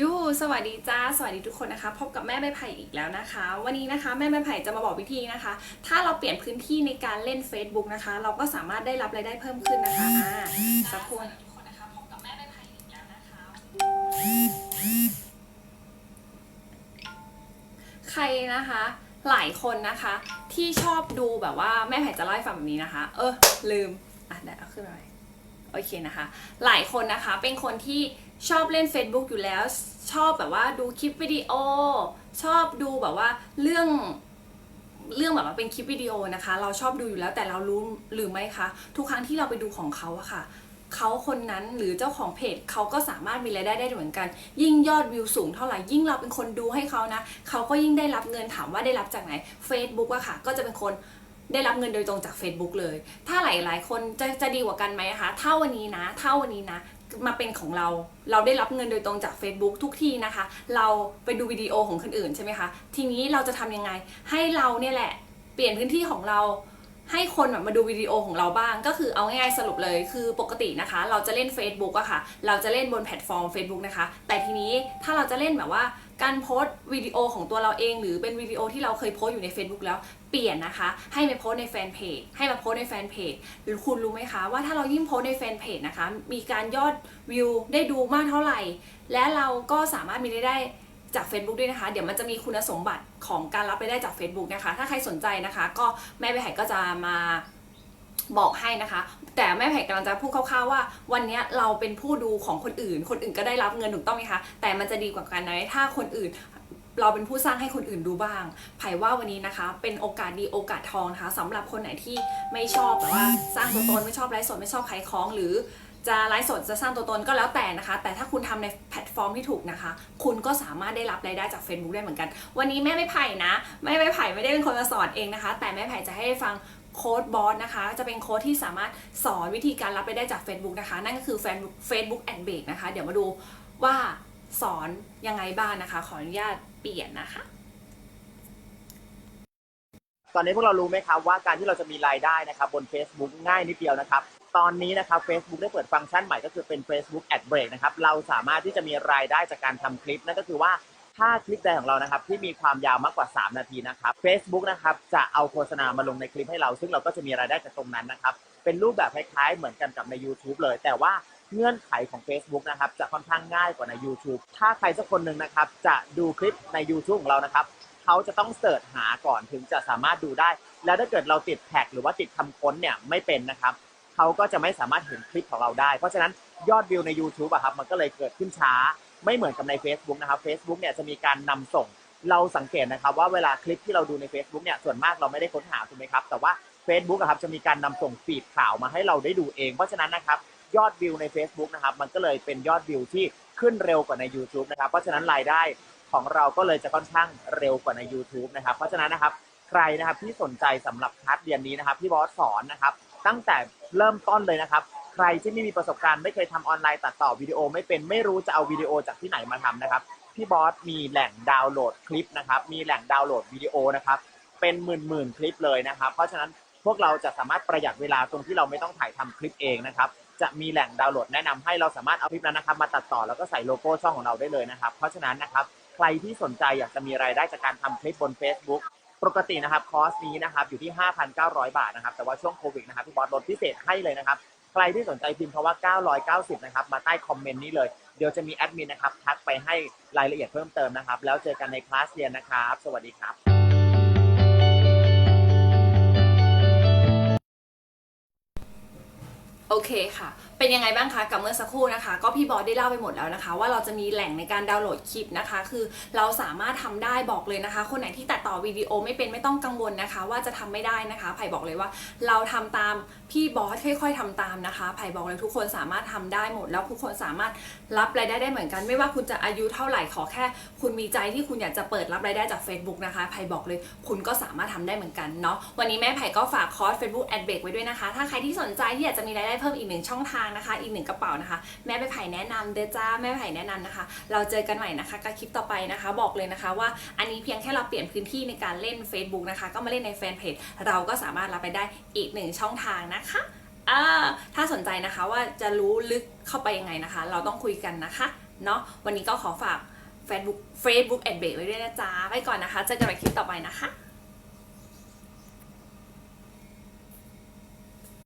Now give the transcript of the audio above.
ยูสวัสดีจ้า สวัสดีทุกคนนะคะ พบกับแม่ใบไผ่อีกแล้วนะคะ วันนี้นะคะแม่ใบไผ่จะมาบอกวิธีนะคะ ถ้าเราเปลี่ยนพื้นที่ในการเล่น Facebook นะคะ เราก็สามารถได้รับรายได้เพิ่มขึ้นนะคะอ่าสักคนนะคะพบกับแม่ใบไผ่อีกแล้วนะคะใครนะคะหลายคนนะคะ ที่ชอบดูแบบว่าแม่ไผ่จะเล่าให้ฟังแบบนี้นะคะ เออลืมอะได้เอาขึ้นมาโอเคนะคะ หลายคนนะคะเป็นคนที่ ชอบเล่น Facebook อยู่แล้ว ชอบแบบว่าดูคลิปวิดีโอ ชอบดูแบบว่าเรื่องเรื่องแบบว่าเป็นคลิปวิดีโอนะคะ เราชอบดูอยู่แล้วแต่เรารู้หรือไม่คะทุกครั้งที่เราไปดูของเขาอะค่ะเขาคนนั้นหรือเจ้าของเพจเขาก็สามารถมีรายได้ได้เหมือนกัน ยิ่งยอดวิวสูงเท่าไหร่ยิ่งเราเป็นคนดูให้เขานะเขาก็ยิ่งได้รับเงินถามว่าได้รับจากไหน Facebook อะค่ะ ก็จะเป็นคน ได้รับเงินโดยตรงจาก Facebook เลย ถ้าหลาย ๆ คนจะจะดีกว่ากันไหมคะถ้าวันนี้นะถ้าวันนี้นะมาเป็นของเรา เราได้รับเงินโดยตรงจาก Facebook ทุกที่นะคะ เราไปดูวิดีโอของคนอื่นใช่ไหมคะ ทีนี้เราจะทำยังไง ให้เราเนี่ยแหละ เปลี่ยนพื้นที่ของเรา ให้คนแบบมาดูวิดีโอของเราบ้าง ก็คือเอาง่ายๆสรุปเลยคือปกตินะคะ เราจะเล่น Facebook อะค่ะ เราจะเล่นบนแพลตฟอร์ม Facebook นะคะ แต่ทีนี้ถ้าเราจะเล่นแบบว่าการโพสต์วิดีโอของตัวเราเอง หรือเป็นวิดีโอที่เราเคยโพสต์อยู่ใน Facebook แล้วเปลี่ยนนะคะ ให้ไปโพสต์ในแฟนเพจให้มาโพสต์ในแฟนเพจหรือคุณรู้ไหมคะ ว่าถ้าเรายิ่งโพสต์ในแฟนเพจนะคะ มีการยอดวิวได้ดูมากเท่าไหร่ และเราก็สามารถมีรายได้ จาก Facebook ด้วยนะคะ เดี๋ยวมันจะมีคุณสมบัติของการรับรายได้จาก Facebook นะคะ ถ้าใครสนใจนะคะ ก็แม่ไปไห่ก็จะมาบอกให้นะคะ แต่แม่ไผ่กำลังจะพูดคร่าวๆว่า วันนี้เราเป็นผู้ดูของคนอื่น คนอื่นก็ได้รับเงินถูกต้องไหมคะ แต่มันจะดีกว่ากันนะถ้าคนอื่นเราเป็นผู้สร้างให้คนอื่นดูบ้างไผ่ว่าวันนี้นะคะ เป็นโอกาสดีโอกาสทองนะคะสำหรับคนไหนที่ไม่ชอบแบบว่าสร้างตัวตนไม่ชอบไลฟ์สดไม่ชอบขายของหรือ จะไลฟ์สดจะสร้างตัวตนก็แล้วแต่นะคะ แต่ถ้าคุณทำในแพลตฟอร์มที่ถูกนะคะ คุณก็สามารถได้รับรายได้จาก Facebook ได้เหมือนกัน วันนี้แม่ไม่ไผ่นะแม่ไม่ไผ่ไม่ได้เป็นคนมาสอนเองนะคะ แต่แม่ไผ่จะให้ฟังโค้ดบอสนะคะ จะเป็นโค้ดที่สามารถสอนวิธีการรับรายได้จาก Facebook นะคะ นั่นก็คือ Facebook Facebook and b a k นะคะ เดี๋ยวมาดูว่าสอนยังไงบ้างนะคะ ขออนุญาตเปลี่ยนนะคะ ตอนนี้พวกเรารู้ไหมครับว่าการที่เราจะมีรายได้นะครับบน Facebook ง่ายนิดเดียวนะครับ ตอนนี้นะครับ Facebook ได้เปิดฟังก์ชันใหม่ก็คือเป็น Facebook Ad Break นะครับเราสามารถที่จะมีรายได้จากการทำคลิปนั่นก็คือว่าถ้าคลิปใดของเรานะครับที่มีความยาวมากกว่า 3 นาทีนะครับ Facebook นะครับจะเอาโฆษณามาลงในคลิปให้เรา ซึ่งเราก็จะมีรายได้จากตรงนั้นนะครับเป็นรูปแบบคล้ายๆเหมือนกันกับใน YouTube เลย แต่ว่าเงื่อนไขของ Facebook นะครับจะค่อนข้างง่ายกว่าใน YouTube ถ้าใครสักคนหนึ่งนะครับจะดูคลิปใน YouTube ของเรานะครับ เขาจะต้องเสิร์ชหาก่อนถึงจะสามารถดูได้ แล้วถ้าเกิดเราติดแท็กหรือว่าติดคำค้นเนี่ยไม่เป็นนะครับเขาก็จะไม่สามารถเห็นคลิปของเราได้ เพราะฉะนั้นยอดวิวใน YouTube อะครับมันก็เลยเกิดขึ้นช้า ไม่เหมือนกับใน Facebook นะครับ Facebook เนี่ยจะมีการนำส่งเราสังเกตนะครับว่าเวลาคลิปที่เราดูใน Facebook เนี่ยส่วนมากเราไม่ได้ค้นหาถูกไหมครับ แต่ว่า Facebook อะครับจะมีการนำส่งฟีดข่าวมาให้เราได้ดูเอง เพราะฉะนั้นนะครับยอดวิวใน Facebook นะครับมันก็เลยเป็นยอดวิวที่ขึ้นเร็วกว่าใน YouTube นะครับ เพราะฉะนั้นรายได้ ของเราก็เลยจะค่อนข้างเร็วกว่าใน YouTube นะครับ เพราะฉะนั้นนะครับใครนะครับที่สนใจสำหรับคลาสเรียนนี้นะครับพี่บอสสอนนะครับ ตั้งแต่เริ่มต้นเลยนะครับ ใครที่ไม่มีประสบการณ์ไม่เคยทำออนไลน์ตัดต่อวิดีโอ ไม่เป็นไม่รู้จะเอาวิดีโอจากที่ไหนมาทำนะครับพี่บอสมีแหล่งดาวน์โหลดคลิปนะครับ มีแหล่งดาวน์โหลดวิดีโอนะครับ เป็นหมื่นหมื่นคลิปเลยนะครับ เพราะฉะนั้นพวกเราจะสามารถประหยัดเวลาตรงที่เราไม่ต้องถ่ายทำคลิปเองนะครับ จะมีแหล่งดาวน์โหลดแนะนำให้เราสามารถเอาคลิปนั้นนะครับ มาตัดต่อแล้วก็ใส่โลโก้ช่องของเราได้เลยนะครับ เพราะฉะนั้นนะครับ รที่สนใจอยากจะมีรายได้จากการทำคลิปบน Facebook ปกตินะครับคอร์สนี้นะครับอยู่ที่ 5,900 บาทนะครับแต่ว่าช่วงโควิดนะครับพี่บอสลดพิเศษให้เลยนะครับใครที่สนใจพิมพ์คำว่า 990 นะครับมาใต้คอมเมนต์นี้เลย เดี๋ยวจะมีแอดมินนะครับทักไปให้รายละเอียดเพิ่มเติมนะครับ แล้วเจอกันในคลาสเรียนนะครับ สวัสดีครับโอเคค่ะ เป็นยังไงบ้างคะกับเมื่อสักครู่นะคะ ก็พี่บอสได้เล่าไปหมดแล้วนะคะ ว่าเราจะมีแหล่งในการดาวน์โหลดคลิปนะคะ คือเราสามารถทำได้บอกเลยนะคะ คนไหนที่ตัดต่อวิดีโอไม่เป็นไม่ต้องกังวลนะคะ ว่าจะทำไม่ได้นะคะไผ่บอกเลยว่า เราทำตามพี่บอสค่อยๆทำตามนะคะไผ่บอกเลยทุกคนสามารถทำได้หมด แล้วทุกคนสามารถรับรายได้ได้เหมือนกัน ไม่ว่าคุณจะอายุเท่าไหร่ขอแค่ คุณมีใจที่คุณอยากจะเปิดรับรายได้จาก Facebook นะคะไผ่บอกเลย คุณก็สามารถทำได้เหมือนกันเนาะวันนี้แม่ไผ่ก็ฝากคอร์ส Facebook Ad Break ไว้ด้วยนะคะ ถ้าใครที่สนใจที่อยากจะมีรายได้เพิ่มอีกหนึ่งช่องทางนะคะ อีกหนึ่งกระเป๋านะคะ แม่ไปไผ่แนะนำเด้อจ้าแม่ไผ่แนะนำนะคะ เราเจอกันใหม่นะคะกับคลิปต่อไปนะคะ บอกเลยนะคะว่าอันนี้เพียงแค่เราเปลี่ยนพื้นที่ในการเล่น Facebook นะคะ ก็มาเล่นในแฟนเพจเราก็สามารถรับไปได้อีกหนึ่งช่องทางนะคะอ่าถ้าสนใจนะคะว่าจะรู้ลึกเข้าไปยังไงนะคะ เราต้องคุยกันนะคะเนาะวันนี้ก็ขอฝาก Facebook Facebook แอดเบรกไว้ด้วยนะจ๊ะไปก่อนนะคะเจอกันใหม่คลิปต่อไปนะคะ